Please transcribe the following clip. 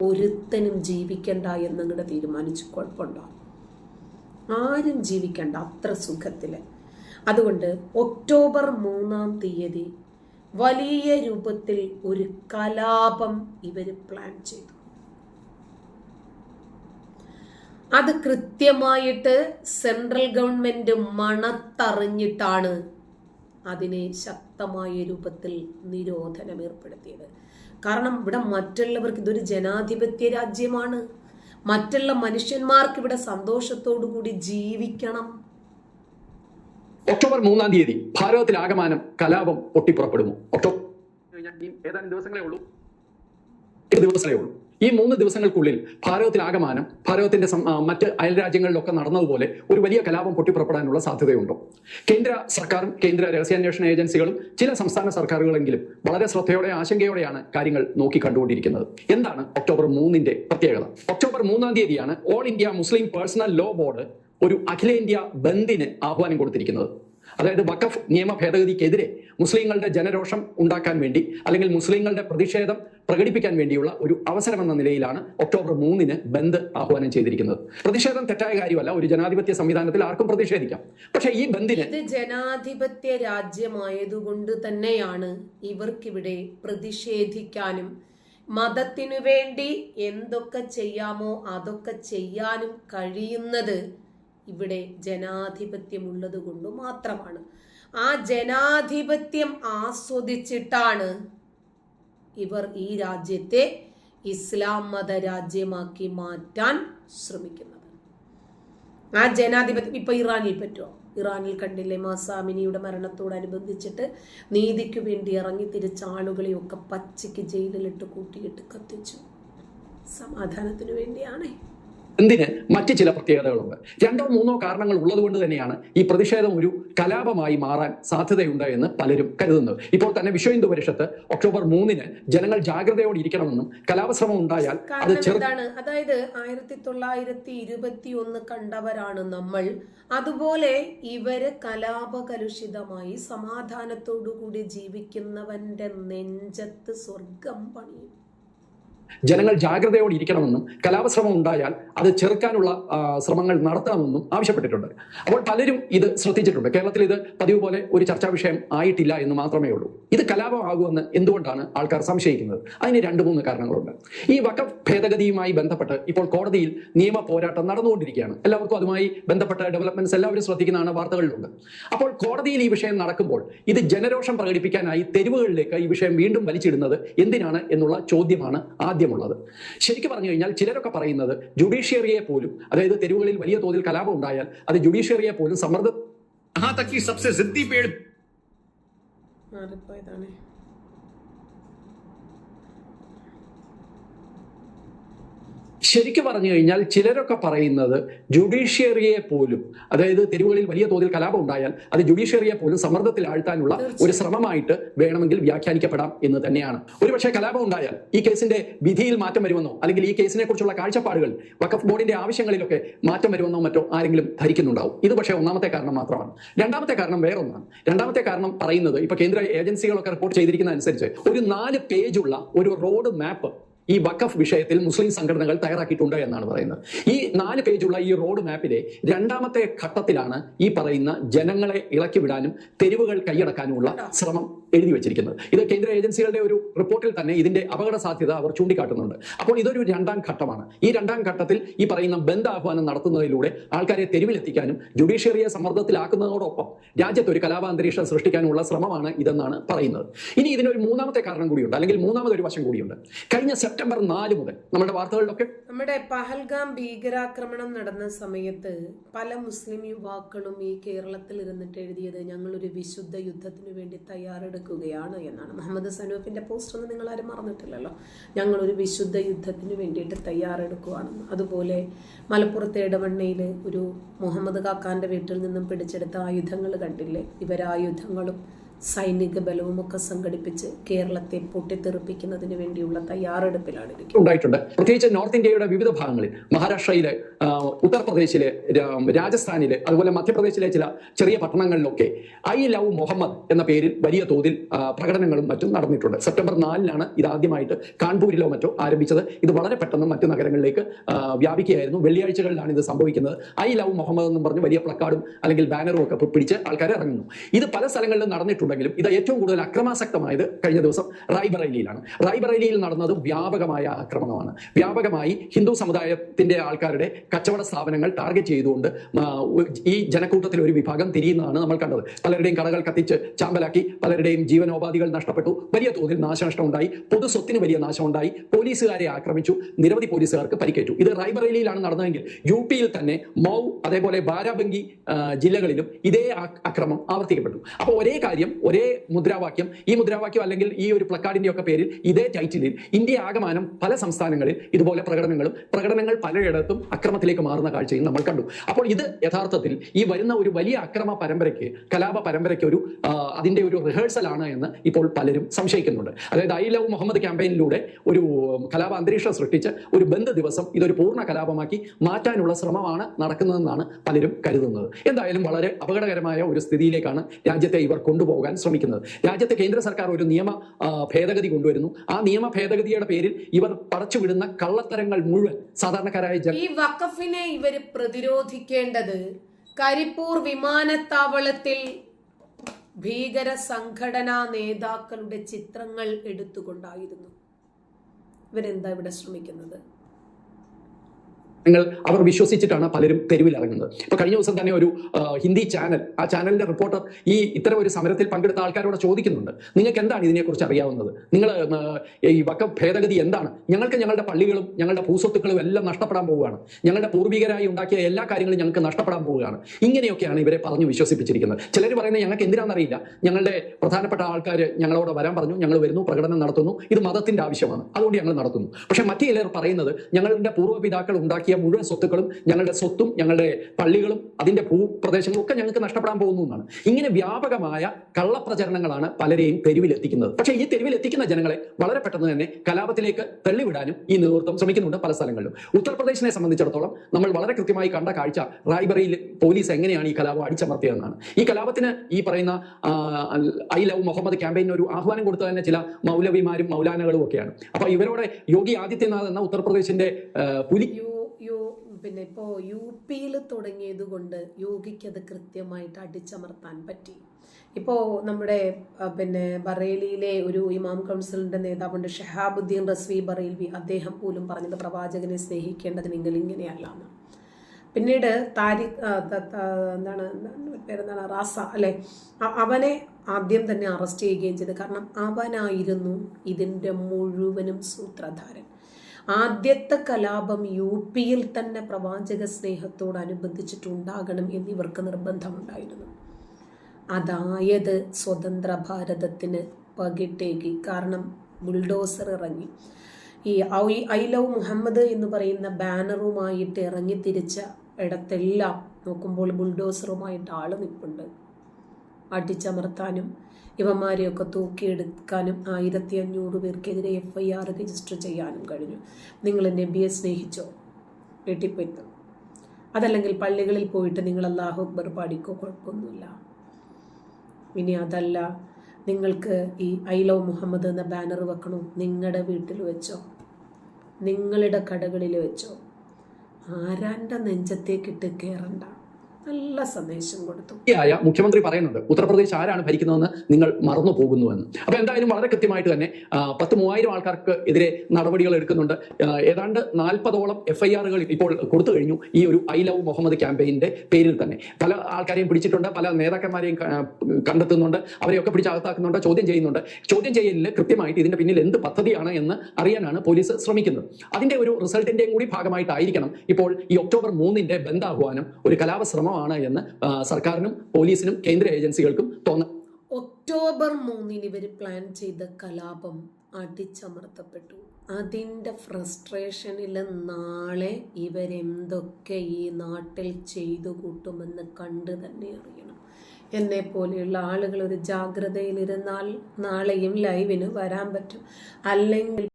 ഒരുത്തനും ജീവിക്കണ്ട എന്ന് എന്നങ്ങടെ തീരുമാനിച്ചു കുഴപ്പമുണ്ടോ? ആരും ജീവിക്കണ്ട അത്ര സുഖത്തിൽ. അതുകൊണ്ട് ഒക്ടോബർ മൂന്നാം തീയതി വലിയ രൂപത്തിൽ ഒരു കലാപം ഇവർ പ്ലാൻ ചെയ്തു. അത് കൃത്യമായിട്ട് സെൻട്രൽ ഗവൺമെന്റ് മണത്തറിഞ്ഞിട്ടാണ് അതിനെ ശക്തമായ രൂപത്തിൽ നിരോധനം ഏർപ്പെടുത്തിയത് കാരണം ഇവിടെ മറ്റുള്ളവർക്ക് ഇതൊരു ജനാധിപത്യ രാജ്യമാണ്. മറ്റുള്ള മനുഷ്യന്മാർക്ക് ഇവിടെ സന്തോഷത്തോടു കൂടി ജീവിക്കണം. ഒക്ടോബർ മൂന്നാം തീയതി ഭാരതത്തിലാകമാനം കലാപം പൊട്ടിപ്പുറപ്പെടുമോ ഒക്ടോബർ ഏതാനും ദിവസങ്ങളേ ഉള്ളൂ. ദിവസങ്ങളെ ഉള്ളൂ. ഈ മൂന്ന് ദിവസങ്ങൾക്കുള്ളിൽ ഭാരതത്തിലാകമാനം ഭാരതത്തിന്റെ മറ്റ് അയൽ രാജ്യങ്ങളിലൊക്കെ നടന്നതുപോലെ ഒരു വലിയ കലാപം പൊട്ടിപ്പുറപ്പെടാനുള്ള സാധ്യതയുണ്ടോ. കേന്ദ്ര സർക്കാരും കേന്ദ്ര രഹസ്യാന്വേഷണ ഏജൻസികളും ചില സംസ്ഥാന സർക്കാരുകളെങ്കിലും വളരെ ശ്രദ്ധയോടെ ആശങ്കയോടെയാണ് കാര്യങ്ങൾ നോക്കി കണ്ടുകൊണ്ടിരിക്കുന്നത് എന്താണ് ഒക്ടോബർ മൂന്നിന്റെ പ്രത്യേകത? ഒക്ടോബർ മൂന്നാം തീയതിയാണ് all India Muslim personal law board ഒരു അഖിലേന്ത്യാ ബന്ദിന് ആഹ്വാനം കൊടുത്തിരിക്കുന്നത്. അതായത് വഖഫ് നിയമ ഭേദഗതിക്കെതിരെ മുസ്ലിങ്ങളുടെ ജനരോഷം ഉണ്ടാക്കാൻ വേണ്ടി അല്ലെങ്കിൽ മുസ്ലിങ്ങളുടെ പ്രതിഷേധം പ്രകടിപ്പിക്കാൻ വേണ്ടിയുള്ള ഒരു അവസരമെന്ന നിലയിലാണ് ഒക്ടോബർ മൂന്നിന് ബന്ദ് ആഹ്വാനം ചെയ്തിരിക്കുന്നത്. പ്രതിഷേധം തെറ്റായ കാര്യമല്ല. ഒരു ജനാധിപത്യ സംവിധാനത്തിൽ ആർക്കും പ്രതിഷേധിക്കാം. പക്ഷേ ഈ ബന്ദിന് ജനാധിപത്യ രാജ്യമായതുകൊണ്ട് തന്നെയാണ് ഇവർക്കിവിടെ പ്രതിഷേധിക്കാനും മതത്തിനു വേണ്ടി എന്തൊക്കെ ചെയ്യാമോ അതൊക്കെ ചെയ്യാനും കഴിയുന്നത് ഇവിടെ ജനാധിപത്യമുള്ളത് മാത്രമാണ്. ആ ജനാധിപത്യം ആസ്വദിച്ചിട്ടാണ് ഇവർ ഈ രാജ്യത്തെ ഇസ്ലാം മത രാജ്യമാക്കി മാറ്റാൻ ശ്രമിക്കുന്നത്. ആ ജനാധിപത്യം ഇപ്പൊ ഇറാനിൽ പറ്റുമോ ഇറാനിൽ കണ്ടില്ലേ മാസാമിനിയുടെ മരണത്തോടനുബന്ധിച്ചിട്ട് നീതിക്ക് വേണ്ടി ഇറങ്ങി തിരിച്ച ആളുകളെയൊക്കെ പച്ചയ്ക്ക് ജയിലിലിട്ട് കൂട്ടിയിട്ട് കത്തിച്ചു. സമാധാനത്തിനു വേണ്ടിയാണേ. എന്തിന്? മറ്റ് ചില പ്രത്യേകതകളുണ്ട്. രണ്ടോ മൂന്നോ കാരണങ്ങൾ ഉള്ളതുകൊണ്ട് തന്നെയാണ് ഈ പ്രതിഷേധം ഒരു കലാപമായി മാറാൻ സാധ്യതയുണ്ട് എന്ന് പലരും കരുതുന്നത്. ഇപ്പോൾ തന്നെ വിശ്വ ഹിന്ദു പരിഷത്ത് ഒക്ടോബർ മൂന്നിന് ജനങ്ങൾ ജാഗ്രതയോടെ ഇരിക്കണമെന്നും കലാപശ്രമം ഉണ്ടായാൽ അത് ചെറുതാണ് അതായത് ആയിരത്തി തൊള്ളായിരത്തി ഇരുപത്തി ഒന്ന് കണ്ടവരാണ് നമ്മൾ. അതുപോലെ ഇവർ കലാപകലുഷിതമായി സമാധാനത്തോടു കൂടി ജീവിക്കുന്നവന്റെ നെഞ്ചത്ത് സ്വർഗം പണിയും. ജനങ്ങൾ ജാഗ്രതയോടെ ഇരിക്കണമെന്നും കലാപശ്രമം ഉണ്ടായാൽ അത് ചെറുക്കാനുള്ള ശ്രമങ്ങൾ നടത്തണമെന്നും ആവശ്യപ്പെട്ടിട്ടുണ്ട്. അപ്പോൾ പലരും ഇത് ശ്രദ്ധിച്ചിട്ടുണ്ട്. കേരളത്തിൽ ഇത് പതിവ് പോലെ ഒരു ചർച്ചാ വിഷയം ആയിട്ടില്ല എന്ന് മാത്രമേ ഉള്ളൂ. ഇത് കലാപമാകുമെന്ന് എന്തുകൊണ്ടാണ് ആൾക്കാർ സംശയിക്കുന്നത്? അതിന് രണ്ട് മൂന്ന് കാരണങ്ങളുണ്ട്. ഈ വഖഫ് ഭേദഗതിയുമായി ബന്ധപ്പെട്ട് ഇപ്പോൾ കോടതിയിൽ നിയമ പോരാട്ടം നടന്നുകൊണ്ടിരിക്കുകയാണ്. എല്ലാവർക്കും അതുമായി ബന്ധപ്പെട്ട ഡെവലപ്മെന്റ്സ് എല്ലാവരും ശ്രദ്ധിക്കുന്നതാണ് വാർത്തകളിലുണ്ട്. അപ്പോൾ കോടതിയിൽ ഈ വിഷയം നടക്കുമ്പോൾ ഇത് ജനരോഷം പ്രകടിപ്പിക്കാനായി തെരുവുകളിലേക്ക് ഈ വിഷയം വീണ്ടും വലിച്ചിടുന്നത് എന്തിനാണ് എന്നുള്ള ചോദ്യമാണ് സാധ്യമുള്ളത് ശരിക്കും പറഞ്ഞു കഴിഞ്ഞാൽ ചിലരൊക്കെ പറയുന്നത് ജുഡീഷ്യറിയെ പോലും അതായത് തെരുവുകളിൽ വലിയ തോതിൽ കലാപം ഉണ്ടായാൽ അത് ജുഡീഷ്യറിയെ പോലും സമ്മർദ്ദ മാറിപ്പോയതാണ്. ശരിക്കും പറഞ്ഞു കഴിഞ്ഞാൽ ചിലരൊക്കെ പറയുന്നത് ജുഡീഷ്യറിയെ പോലും അതായത് തെരുവുകളിൽ വലിയ തോതിൽ കലാപം ഉണ്ടായാൽ അത് ജുഡീഷ്യറിയെ പോലും സമ്മർദ്ദത്തിൽ ആഴ്ത്താനുള്ള ഒരു ശ്രമമായിട്ട് വേണമെങ്കിൽ വ്യാഖ്യാനിക്കപ്പെടാം എന്ന് തന്നെയാണ്. ഒരുപക്ഷെ കലാപം ഉണ്ടായാൽ ഈ കേസിന്റെ വിധിയിൽ മാറ്റം വരുമെന്നോ അല്ലെങ്കിൽ ഈ കേസിനെ കുറിച്ചുള്ള കാഴ്ചപ്പാടുകൾ വഖഫ് ബോർഡിന്റെ ആവശ്യങ്ങളിലൊക്കെ മാറ്റം വരുമെന്നോ മറ്റോ ആരെങ്കിലും ധരിക്കുന്നുണ്ടാവും. ഇത് പക്ഷേ ഒന്നാമത്തെ കാരണം മാത്രമാണ്. രണ്ടാമത്തെ കാരണം വേറൊന്നാണ്. രണ്ടാമത്തെ കാരണം പറയുന്നത് ഇപ്പൊ കേന്ദ്ര ഏജൻസികളൊക്കെ റിപ്പോർട്ട് ചെയ്തിരിക്കുന്ന അനുസരിച്ച് ഒരു നാല് പേജുള്ള ഒരു റോഡ് മാപ്പ് ഈ വഖഫ് വിഷയത്തിൽ മുസ്ലിം സംഘടനകൾ തയ്യാറാക്കിയിട്ടുണ്ട് എന്നാണ് പറയുന്നത്. ഈ നാല് പേജുള്ള ഈ റോഡ് മാപ്പിലെ രണ്ടാമത്തെ ഘട്ടത്തിലാണ് ഈ പറയുന്ന ജനങ്ങളെ ഇളക്കി വിടാനും തെരുവുകൾ കൈയടക്കാനുമുള്ള ശ്രമം എഴുതി വെച്ചിരിക്കുന്നത്. ഇത് കേന്ദ്ര ഏജൻസികളുടെ ഒരു റിപ്പോർട്ടിൽ തന്നെ ഇതിന്റെ അപകട സാധ്യത അവർ ചൂണ്ടിക്കാട്ടുന്നുണ്ട്. അപ്പോൾ ഇതൊരു രണ്ടാം ഘട്ടമാണ്. ഈ രണ്ടാം ഘട്ടത്തിൽ ഈ പറയുന്ന ബന്ധാഹ്വാനം നടത്തുന്നതിലൂടെ ആൾക്കാരെ തെരുവിലെത്തിക്കാനും ജുഡീഷ്യറിയെ സമ്മർദ്ദത്തിലാക്കുന്നതോടൊപ്പം രാജ്യത്ത് ഒരു കലാപാന്തരീക്ഷം സൃഷ്ടിക്കാനുള്ള ശ്രമമാണ് ഇതെന്നാണ് പറയുന്നത്. ഇനി ഇതിനൊരു മൂന്നാമത്തെ കാരണം കൂടിയുണ്ട് അല്ലെങ്കിൽ മൂന്നാമതൊരു വശം കൂടിയുണ്ട്. കഴിഞ്ഞ സെപ്റ്റംബർ നാല് മുതൽ നമ്മുടെ വാർത്തകളിലൊക്കെ നമ്മുടെ പഹൽഗാം ഭീകരാക്രമണം നടന്ന സമയത്ത് പല മുസ്ലിം യുവാക്കളും ഈ കേരളത്തിൽ ഇരുന്നിട്ട് എഴുതിയത് ഞങ്ങളൊരു വിശുദ്ധ യുദ്ധത്തിന് വേണ്ടി തയ്യാറെടുക്കുകയാണ് എന്നാണ്. മുഹമ്മദ് സനൂഫിന്റെ പോസ്റ്റ് ഒന്നും നിങ്ങൾ ആരും മറന്നിട്ടില്ലല്ലോ. ഞങ്ങളൊരു വിശുദ്ധ യുദ്ധത്തിന് വേണ്ടിയിട്ട് തയ്യാറെടുക്കുകയാണെന്ന് അതുപോലെ മലപ്പുറത്തെ ഇടവണ്ണയിൽ ഒരു മുഹമ്മദ് കാക്കാന്റെ വീട്ടിൽ നിന്നും പിടിച്ചെടുത്ത ആയുധങ്ങൾ കണ്ടില്ലേ? ഇവരായുധങ്ങളും സൈനിക ബലവുമൊക്കെ സംഘടിപ്പിച്ച് കേരളത്തെ പൊട്ടിത്തെറിപ്പിക്കുന്നതിന് വേണ്ടിയുള്ള തയ്യാറെടുപ്പിലാണ് ഉണ്ടായിട്ടുണ്ട്. പ്രത്യേകിച്ച് നോർത്ത് ഇന്ത്യയുടെ വിവിധ ഭാഗങ്ങളിൽ മഹാരാഷ്ട്രയിലെ ഉത്തർപ്രദേശിലെ രാജസ്ഥാനിലെ അതുപോലെ മധ്യപ്രദേശിലെ ചില ചെറിയ പട്ടണങ്ങളിലൊക്കെ ഐ ലവ് മുഹമ്മദ് എന്ന പേരിൽ വലിയ തോതിൽ പ്രകടനങ്ങളും മറ്റും നടന്നിട്ടുണ്ട്. സെപ്റ്റംബർ നാലിനാണ് ഇത് ആദ്യമായിട്ട് കാൺപൂരിലോ മറ്റോ ആരംഭിച്ചത്. ഇത് വളരെ പെട്ടെന്ന് മറ്റു നഗരങ്ങളിലേക്ക് വ്യാപിക്കുകയായിരുന്നു. വെള്ളിയാഴ്ചകളിലാണ് ഇത് സംഭവിക്കുന്നത്. ഐ ലവ് മുഹമ്മദ് എന്നും പറഞ്ഞ് വലിയ പ്ലക്കാർഡും അല്ലെങ്കിൽ ബാനറും ഒക്കെ പിടിച്ച് ആൾക്കാരെ ഇറങ്ങുന്നു. ഇത് പല സ്ഥലങ്ങളിലും നടന്നിട്ടുണ്ടെങ്കിലും ഇത് ഏറ്റവും കൂടുതൽ അക്രമാസക്തമായത് കഴിഞ്ഞ ദിവസം റായ്ബറേലിയിലാണ്. റായ്ബറേലിയിൽ നടന്നത് വ്യാപകമായ ആക്രമണമാണ്. വ്യാപകമായി ഹിന്ദു സമുദായത്തിന്റെ ആൾക്കാരുടെ കച്ചവട സ്ഥാപനങ്ങൾ ടാർഗറ്റ് ചെയ്തുകൊണ്ട് ഈ ജനക്കൂട്ടത്തിൽ ഒരു വിഭാഗം തിരിയുന്നതാണ് നമ്മൾ കണ്ടത്. പലരുടെയും കടകൾ കത്തിച്ച് ചാമ്പലാക്കി പലരുടെയും ജീവനോപാധികൾ നഷ്ടപ്പെട്ടു. വലിയ തോതിൽ നാശനഷ്ടം ഉണ്ടായി പൊതു സ്വത്തിന് വലിയ നാശം ഉണ്ടായി പോലീസുകാരെ ആക്രമിച്ചു. നിരവധി പോലീസുകാർക്ക് പരിക്കേറ്റു. ഇത് റായ്ബറേലിയിലാണ് നടന്നതെങ്കിൽ യു പിയിൽ തന്നെ മൗ അതേപോലെ ബാരാബങ്കി ജില്ലകളിലും ഇതേ ആക്രമം ആവർത്തിക്കപ്പെട്ടു. അപ്പോൾ ഒരേ കാര്യം ഒരേ മുദ്രാവാക്യം ഈ മുദ്രാവാക്യം അല്ലെങ്കിൽ ഈ ഒരു പ്ലക്കാർഡിന്റെ ഒക്കെ പേരിൽ ഇതേ ടൈറ്റിലിൽ ഇന്ത്യ ആകമാനം പല സംസ്ഥാനങ്ങളിൽ ഇതുപോലെ പ്രകടനങ്ങളും പ്രകടനങ്ങൾ പലയിടത്തും അക്രമത്തിലേക്ക് മാറുന്ന കാഴ്ചയും നമ്മൾ കണ്ടു. അപ്പോൾ ഇത് യഥാർത്ഥത്തിൽ ഈ വരുന്ന ഒരു വലിയ അക്രമ പരമ്പരയ്ക്ക് കലാപ പരമ്പരയ്ക്ക് ഒരു അതിന്റെ ഒരു റിഹേഴ്സൽ ആണ് എന്ന് ഇപ്പോൾ പലരും സംശയിക്കുന്നുണ്ട്. അതായത് ഐ ലവ് മുഹമ്മദ് ക്യാമ്പയിനിലൂടെ ഒരു കലാപ അന്തരീക്ഷം സൃഷ്ടിച്ച് ഒരു ബന്ധ ദിവസം ഇതൊരു പൂർണ കലാപമാക്കി മാറ്റാനുള്ള ശ്രമമാണ് നടക്കുന്നതെന്നാണ് പലരും കരുതുന്നത്. എന്തായാലും വളരെ അപകടകരമായ ഒരു സ്ഥിതിയിലേക്കാണ് രാജ്യത്തെ ഇവർ കൊണ്ടുപോകാൻ ശ്രമിക്കുന്നത്. രാജ്യത്തെ കേന്ദ്ര സർക്കാർ ഒരു നിയമ ഭേദഗതി കൊണ്ടുവരുന്നു. ആ നിയമ ഭേദഗതിയുടെ പേരിൽ ഇവർ പടച്ചുവിടുന്ന കള്ളത്തരങ്ങൾ മുഴുവൻ സാധാരണക്കാരായ ഈ വഖഫിനെ ഇവർ പ്രതിരോധിക്കേണ്ടത് കരിപ്പൂർ വിമാനത്താവളത്തിൽ ഭീകര സംഘടനാ നേതാക്കളുടെ ചിത്രങ്ങൾ എടുത്തുകൊണ്ടായിരുന്നു. ഇവരെന്താ ഇവിടെ ശ്രമിക്കുന്നത്? നിങ്ങൾ അവർ വിശ്വസിച്ചിട്ടാണ് പലരും തെരുവിൽ ഇറങ്ങുന്നത് ഇപ്പൊ കഴിഞ്ഞ ദിവസം തന്നെ ഒരു ഹിന്ദി ചാനൽ ആ ചാനലിന്റെ റിപ്പോർട്ടർ ഈ ഇത്തരം ഒരു സമരത്തിൽ പങ്കെടുത്ത ആൾക്കാരോട് ചോദിക്കുന്നുണ്ട്. നിങ്ങൾക്ക് എന്താണ് ഇതിനെക്കുറിച്ച് അറിയാവുന്നത്? നിങ്ങൾ ഈ വക്ക ഭേദഗതി എന്താണ്? ഞങ്ങൾക്ക് ഞങ്ങളുടെ പള്ളികളും ഞങ്ങളുടെ ഭൂസ്വത്തുക്കളും എല്ലാം നഷ്ടപ്പെടാൻ പോവുകയാണ്. ഞങ്ങളുടെ പൂർവികരായി ഉണ്ടാക്കിയ എല്ലാ കാര്യങ്ങളും ഞങ്ങൾക്ക് നഷ്ടപ്പെടാൻ പോവുകയാണ്. ഇങ്ങനെയൊക്കെയാണ് ഇവരെ പറഞ്ഞു വിശ്വസിപ്പിച്ചിരിക്കുന്നത്. ചിലർ പറയുന്നത് ഞങ്ങൾക്ക് എന്തിനാണെന്നറിയില്ല. ഞങ്ങളുടെ പ്രധാനപ്പെട്ട ആൾക്കാർ ഞങ്ങളോട് വരാൻ പറഞ്ഞു ഞങ്ങൾ വരുന്നു പ്രകടനം നടത്തുന്നു. ഇത് മതത്തിന്റെ ആവശ്യമാണ്. അതുകൊണ്ട് ഞങ്ങൾ നടത്തുന്നു. പക്ഷെ മറ്റു ചിലർ പറയുന്നത് ഞങ്ങളുടെ പൂർവപിതാക്കൾ ഉണ്ടാക്കിയ മുഴുവൻ സ്വത്തുക്കളും ഞങ്ങളുടെ സ്വത്തും ഞങ്ങളുടെ പള്ളികളും അതിന്റെ ഭൂപ്രദേശങ്ങളും ഒക്കെ ഞങ്ങൾക്ക് നഷ്ടപ്പെടാൻ പോകുന്നു എന്നാണ്. ഇങ്ങനെ വ്യാപകമായ കള്ളപ്രചരണങ്ങളാണ് പലരെയും തെരുവിലെത്തിക്കുന്നത്. പക്ഷേ ഈ തെരുവിലെത്തിക്കുന്ന ജനങ്ങളെ വളരെ പെട്ടെന്ന് തന്നെ കലാപത്തിലേക്ക് തള്ളിവിടാനും ഈ നേതൃത്വം ശ്രമിക്കുന്നുണ്ട് പല സ്ഥലങ്ങളിലും. ഉത്തർപ്രദേശിനെ സംബന്ധിച്ചിടത്തോളം നമ്മൾ വളരെ കൃത്യമായി കണ്ട കാഴ്ച റായ്ബറയിൽ പോലീസ് എങ്ങനെയാണ് ഈ കലാപം അടിച്ചമർത്തിയതെന്നാണ് ഈ കലാപത്തിന് ഈ പറയുന്ന ഐ ലവ് മുഹമ്മദ് ക്യാമ്പയിന് ഒരു ആഹ്വാനം കൊടുത്ത തന്നെ ചില മൗലവിമാരും മൗലാനകളും ഒക്കെയാണ്. അപ്പൊ ഇവരോടെ യോഗി ആദിത്യനാഥ് എന്ന ഉത്തർപ്രദേശിന്റെ പുലി യു പിന്നെ ഇപ്പോൾ യു പിയിൽ തുടങ്ങിയത് കൊണ്ട് യോഗിക്ക് അത് കൃത്യമായിട്ട് അടിച്ചമർത്താൻ പറ്റി. ഇപ്പോൾ നമ്മുടെ പിന്നെ ബറേലിയിലെ ഒരു ഇമാം കൗൺസിലിന്റെ നേതാവുണ്ട് ഷഹാബുദ്ദീൻ റസ്വി ബറേൽവി അദ്ദേഹം പോലും പറഞ്ഞത് പ്രവാചകനെ സ്നേഹിക്കേണ്ടത് നിങ്ങൾ ഇങ്ങനെയല്ല എന്ന് പിന്നീട് താരിഖ് ആ, ത- ത- എന്താണ് എന്താണ് പേരെന്താണ് റാസ അല്ലെ? അവനെ ആദ്യം തന്നെ അറസ്റ്റ് ചെയ്യുകയും ചെയ്തു. കാരണം അവനായിരുന്നു ഇതിന്റെ മുഴുവനും സൂത്രധാരൻ. ആദ്യത്തെ കലാപം യു പിയിൽ തന്നെ പ്രവാചക സ്നേഹത്തോടനുബന്ധിച്ചിട്ടുണ്ടാകണം എന്നിവർക്ക് നിർബന്ധമുണ്ടായിരുന്നു. അതായത് സ്വതന്ത്ര ഭാരതത്തിന് പകിട്ടേകി. കാരണം ബുൾഡോസർ ഇറങ്ങി. ഈ ഐ ലവ് മുഹമ്മദ് എന്ന് പറയുന്ന ബാനറുമായിട്ട് ഇറങ്ങി തിരിച്ച ഇടത്തെല്ലാം നോക്കുമ്പോൾ ബുൾഡോസറുമായിട്ട് ആൾ നിൽപ്പുണ്ട് അടിച്ചമർത്താനും ഇവന്മാരെയൊക്കെ തൂക്കിയെടുക്കാനും ആയിരത്തി അഞ്ഞൂറ് പേർക്കെതിരെ എഫ് ഐ ആർ രജിസ്റ്റർ ചെയ്യാനും കഴിഞ്ഞു. നിങ്ങൾ നബിയെ സ്നേഹിച്ചോ? വീട്ടിൽ അതല്ലെങ്കിൽ പള്ളികളിൽ പോയിട്ട് നിങ്ങൾ അള്ളാഹു അക്ബർ പാടിക്കോ? കുഴപ്പമൊന്നുമില്ല. ഇനി അതല്ല നിങ്ങൾക്ക് ഈ ഐ ലവ് മുഹമ്മദ് എന്ന ബാനർ വെക്കണോ? നിങ്ങളുടെ വീട്ടിൽ വെച്ചോ? നിങ്ങളുടെ കടകളിൽ വെച്ചോ? ആരാന്റെ നെഞ്ചത്തേക്കിട്ട് കയറണ്ട നല്ല സന്ദേശം കൊടുത്തു. മുഖ്യമന്ത്രി പറയുന്നുണ്ട് ഉത്തർപ്രദേശ് ആരാണ് ഭരിക്കുന്നതെന്ന് നിങ്ങൾ മറന്നു പോകുന്നുവെന്ന്. അപ്പൊ എന്തായാലും വളരെ കൃത്യമായിട്ട് തന്നെ പത്ത് മൂവായിരം ആൾക്കാർക്ക് എതിരെ നടപടികൾ എടുക്കുന്നുണ്ട്. ഏതാണ്ട് നാൽപ്പതോളം എഫ് ഐ ആറുകൾ ഇപ്പോൾ കൊടുത്തു കഴിഞ്ഞു ഈ ഒരു ഐ ലവ് മുഹമ്മദ് ക്യാമ്പയിന്റെ പേരിൽ തന്നെ. പല ആൾക്കാരെയും പിടിച്ചിട്ടുണ്ട് പല നേതാക്കന്മാരെയും കണ്ടെത്തുന്നുണ്ട് അവരെയൊക്കെ പിടിച്ച് അകത്താക്കുന്നുണ്ട് ചോദ്യം ചെയ്യുന്നുണ്ട്. ചോദ്യം ചെയ്യലിൽ കൃത്യമായിട്ട് ഇതിന്റെ പിന്നിൽ എന്ത് പദ്ധതിയാണ് എന്ന് അറിയാനാണ് പോലീസ് ശ്രമിക്കുന്നത്. അതിന്റെ ഒരു റിസൾട്ടിന്റെയും കൂടി ഭാഗമായിട്ടായിരിക്കണം ഇപ്പോൾ ഈ ഒക്ടോബർ മൂന്നിന്റെ ബന്ദാഹ്വാനം ഒരു കലാപശ്രമമാണ് എന്ന് സർക്കാരിനും പോലീസിനും കേന്ദ്ര ഏജൻസികൾക്കും തോന്നാം ഒക്ടോബർ മൂന്നിന് ഇവർ പ്ലാൻ ചെയ്ത കലാപം അടിച്ചമർത്തപ്പെട്ടു. അതിന്റെ ഫ്രസ്ട്രേഷനിൽ നാളെ ഇവരെന്തൊക്കെ ഈ നാട്ടിൽ ചെയ്തു കൂട്ടുമെന്ന് കണ്ട് തന്നെ അറിയണം. എന്നെ പോലെയുള്ള ആളുകൾ ഒരു ജാഗ്രതയിലിരുന്നാൽ നാളെയും ലൈവിന് വരാൻ പറ്റും. അല്ലെങ്കിൽ